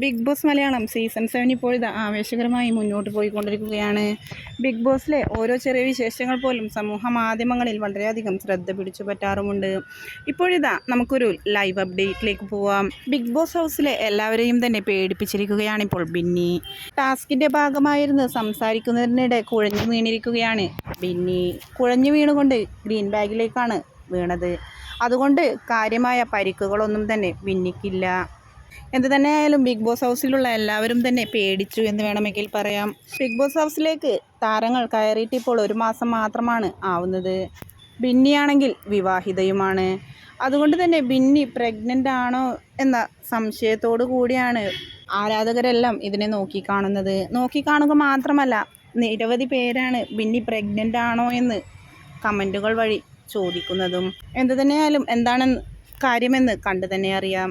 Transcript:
Bigg Boss Malayalam season seven ഇപ്പോഴിതാ ആവേശകരമായി മുന്നോട്ട് പോയിക്കൊണ്ടിരിക്കുകയാണ്. ബിഗ് ബോസിലെ ഓരോ ചെറിയ വിശേഷങ്ങൾ പോലും സമൂഹ മാധ്യമങ്ങളിൽ വളരെയധികം ശ്രദ്ധ പിടിച്ചു പറ്റാറുമുണ്ട്. ഇപ്പോഴിതാ നമുക്കൊരു ലൈവ് അപ്ഡേറ്റിലേക്ക് പോവാം. ബിഗ് ബോസ് ഹൗസിലെ എല്ലാവരെയും തന്നെ പേടിപ്പിച്ചിരിക്കുകയാണ് ഇപ്പോൾ ബിന്നി. ടാസ്കിന്റെ ഭാഗമായിരുന്ന് സംസാരിക്കുന്നതിനിടെ കുഴഞ്ഞു വീണിരിക്കുകയാണ് ബിന്നി. കുഴഞ്ഞു വീണുകൊണ്ട് ഗ്രീൻ ബാഗിലേക്കാണ് വീണത്. അതുകൊണ്ട് കാര്യമായ പരിക്കുകളൊന്നും തന്നെ ബിന്നിക്കില്ല. എന്ത് തന്നെയായാലും ബിഗ് ബോസ് ഹൗസിലുള്ള എല്ലാവരും തന്നെ പേടിച്ചു എന്ന് വേണമെങ്കിൽ പറയാം. ബിഗ് ബോസ് ഹൗസിലേക്ക് താരങ്ങൾ കയറിയിട്ട് ഇപ്പോൾ ഒരു മാസം മാത്രമാണ് ആവുന്നത്. ബിന്നിയാണെങ്കിൽ വിവാഹിതയുമാണ്. അതുകൊണ്ട് തന്നെ ബിന്നി പ്രഗ്നന്റ് ആണോ എന്ന സംശയത്തോടു കൂടിയാണ് ആരാധകരെല്ലാം ഇതിനെ നോക്കിക്കാണുന്നത്. നോക്കിക്കാണുക മാത്രമല്ല നിരവധി പേരാണ് ബിന്നി പ്രഗ്നന്റ് ആണോ എന്ന് കമന്റുകൾ വഴി ചോദിക്കുന്നതും. എന്തു തന്നെയായാലും എന്താണ് കാര്യമെന്ന് കണ്ടു തന്നെ അറിയാം.